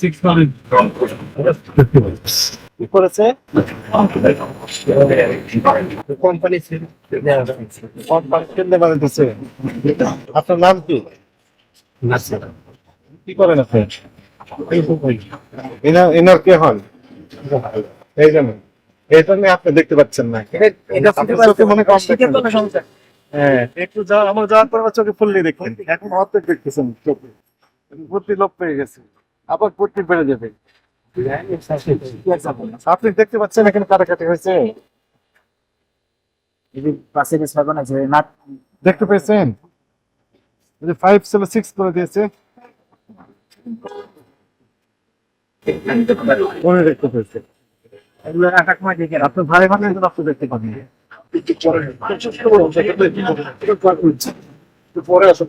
Six কি করেছে? Company আপনার নাম কি কি করেন আপনি? এনার কে হন? এই জন্য আপনি দেখতে পাচ্ছেন না দেখেন। হ্যাঁ একটু যা আমার যাওয়ার পর চোখে ফুললি দেখবেন এখন অর্ধেক দেখতেছেন চোখে। বুদ্ধি লোপ পেয়ে গেছে। আবার বুদ্ধি বেড়ে যাবে। আপনি দেখতে পাচ্ছেন এখানে কাটাকাটি হয়েছে। দেখতে পেয়েছেন? ফাইভ ছিল সিক্স করে দিয়েছে। মনে দেখতে পেয়েছে। আপনার ভাই আপনি দেখতে পাবেন। পরে আসুন।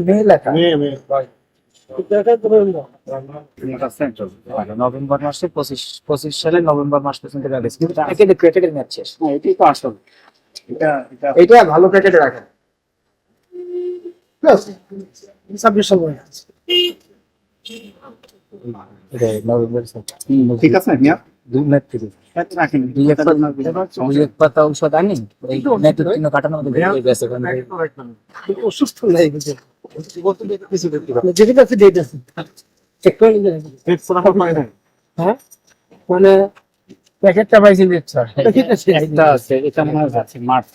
মেয়ে লেখা মেয়ে মেয়ে নভেম্বর মাসে পঁচিশ পঁচিশ সালে নভেম্বর মাস পর্যন্ত প্যাকেটের ম্যাচ শেষ এটাই তো আসল এটা ভালো প্যাকেটে রাখেন ছাব্বিশ সাল আছে ঠিক আছে মিয়া? দুই ম্যাচ থেকে। দুই এক পাতা দুই এক পাতা ঔষধ আনি এই ম্যাচের জন্য কাটানোর মধ্যে বেরিয়ে গেছে অসুস্থ নাই বুঝে যেটা আছে। ডেট আছে চেক করে নিয়ে হ্যাঁ? মানে প্যাকেটটা পাইছি স্যার প্যাকেট আছে একটা আছে। এটা আছে মার্চ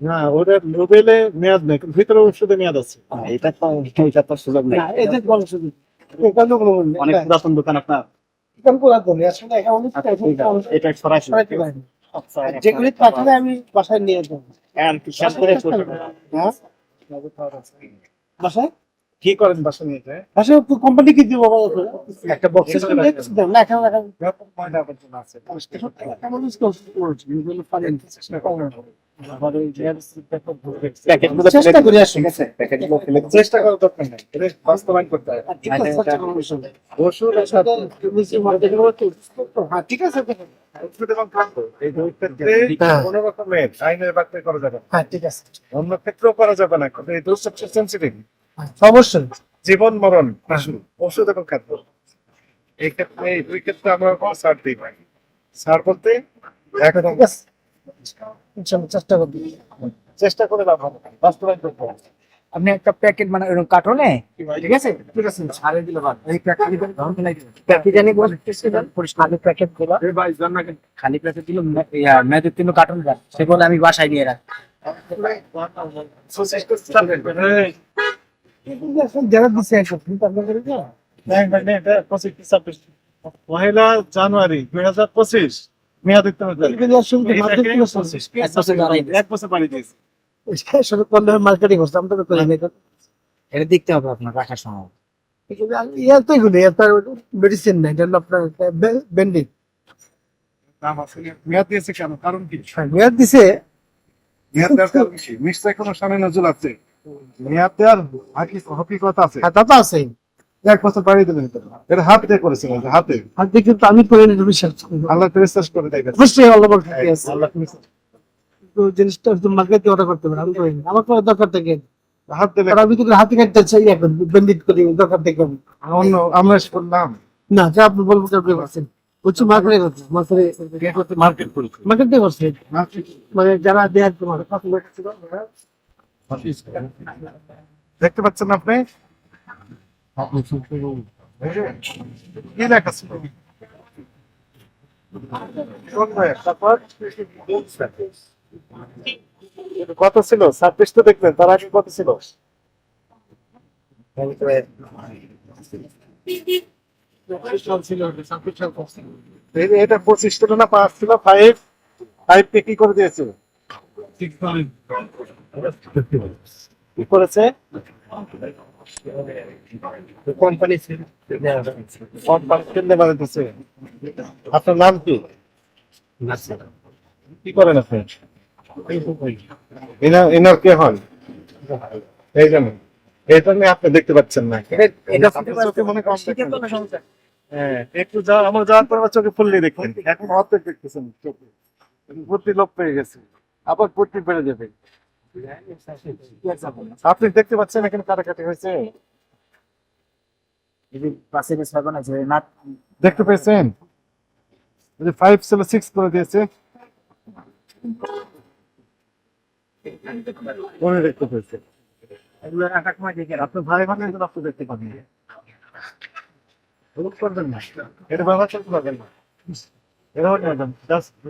না ওটা নোবেলে মেয়াদ নেই ভিতরে ওষুধে মেয়াদ আছে। এটা তো এটা তো সুযোগ নেই। বল শুধু। অনেক পুরাতন দোকান আপনার। আচ্ছা। এটা সরাসরি যেগুলি পাঠালে আমি বাসায় নিয়ে যাব হ্যাঁ বাসায় কি করেন বাসা নিয়ে যায় বাসায় কোম্পানি কি দিব বাবা একটা বক্সে না এখানে রাখা আছে এমন কিছু করছি কিন্তু পারেন চেষ্টা করি আসুন চেষ্টা করার দরকার নেই। বাস্তবায়ন করতে হয় ঠিক আছে। হ্যাঁ হ্যাঁ। কোনো রকমের আইনের বাক্যে করা যাবে হ্যাঁ ঠিক আছে। অন্য ক্ষেত্রেও করা যাবে না। এই সেন্সিটিভ অবশ্যই। জীবন মরণ ওষুধ ওষুধ এবং খাদ্য। এই ক্ষেত্রে এই দুই ক্ষেত্রে আমরা ছাড় দিই ছাড় বলতে একদম চেষ্টা করব। চেষ্টা করে লাভ হবে। না। বাস্তবায়ন করতে হবে। আপনি একটা প্যাকেট মানে এরকম কার্টনে? ঠিক আছে? ঠিক আছে ছাড়ে দিলে বাদ এই প্যাকেট প্যাকেট জানি পরিষ্কার। প্যাকেটগুলো খালি। প্যাকেট দিল মেয়েদের তিন কার্টন দেন সে বলে আমি বাসায় নিয়ে রাখি। যারা দিচ্ছে একশো কিন্তু আপনাদের না নাই, নাই, নাই, এটা 25 ছাব্বিশ। পহেলা জানুয়ারি দুই হাজার পঁচিশ। চলছে। এক বছর দাঁড়াই এক বছর বাড়ি দিয়েছে। আসলে করলে মার্কেটিং করছে আমরা তো করি এটা। দেখতে হবে আপনার রাখার সময়। ইয়ার তো এগুলো ইয়ার তো মেডিসিন নাই এটা আপনার ব্যান্ডেড আছে মেয়াদ দিয়েছে কেন? কারণ কি? মেয়াদ দিছে। মেয়াদ দেওয়ার কারণ কি? নিশ্চয়ই কোনো সামনে নজর আছে। মেয়াদ দেওয়ার হাকি- হকিকত আছে। হ্যাঁ তা তো আছে এক বছর বাড়িয়ে দিলেন তো। এটা হাত যে হাতে। আর দেখি তো আমি করে নিতে বিশ্বাস। আল্লাহ বিশ্বাস করে দেয়। অবশ্যই আল্লাহ আছে। আল্লাহ বিশ্বাস তো জিনিসটা শুধু মার্কেটে অর্ডার করতে পারে আমি করি না। আমার কোনো দরকার থাকে হাত দিলে আর আমি কিন্তু হাতে কাটতে চাই এখন ব্যান্ডেড করি দরকার থেকে অন্য আমরা করলাম না যা আপনি বলব আপনি করছেন বলছি মার্কেটে করছে মার্কেটে মার্কেট করেছি মার্কেটে করছে। মানে যারা দেয়ার তোমার দেখতে পাচ্ছেন আপনি? কি ছিল? ছাব্বিশ তো দেখলেন তার আগে কত ছিল? এটা পঁচিশ ছিল না, পাঁচ ছিল ফাইভ ফাইভ কে কি করে দিয়েছে? কি করেছে? কোম্পানি আপনার নাম কি? কি করেন আপনি? এনার কে হন? এই জন্য এই জন্য আপনি দেখতে পাচ্ছেন না। হ্যাঁ একটু যা আমার যাওয়ার পর আবার চোখে ফুললে এখন অর্ধেক দেখতেছেন চোখে। ভর্তি লোক পেয়ে গেছে। আবার ভর্তি বেড়ে যাবে। আপনি দেখতে পাচ্ছেন এখানে কাটাকাটি হয়েছে। দেখতে পেয়েছেন? ফাইভ ছিল সিক্স করে দিয়েছে। মনে দেখতে পেয়েছে। এগুলো রাখার সময় দেখে রাখো। আপনার ভাই ভাই আপনি দেখতে পাবেন। করবেন না। এটা ব্যবহার করতে পারবেন না।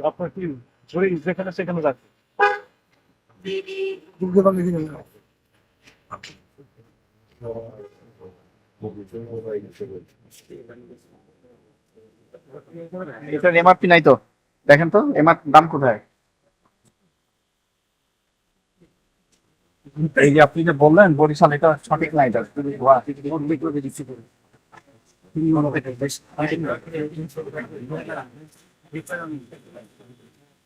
আপনার কি যেখানে সেখানে রাখবেন এটার এমআরপি নাই তো? দেখেন তো এমআর দাম কোথায়? এই যে আপনি যে বললেন বরিশাল এটা সঠিক না এটা হবে হয়েছে আর কি আসে। ইম্পোর্টের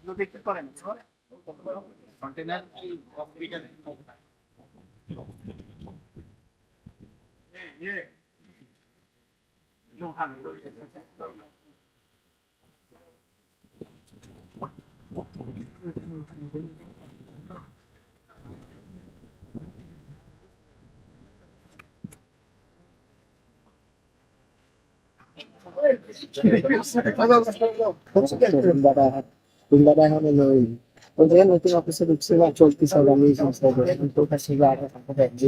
এগুলো দেখতে পারেন কন্টেনার দাদা এখন ওই জায়গায় নতুন অফিসে ঢুকছে বা চলতেছে আমি এই সংস্থায় করি। এখন তো ওটা সেগুলো আগে থাকতে দেয়। যে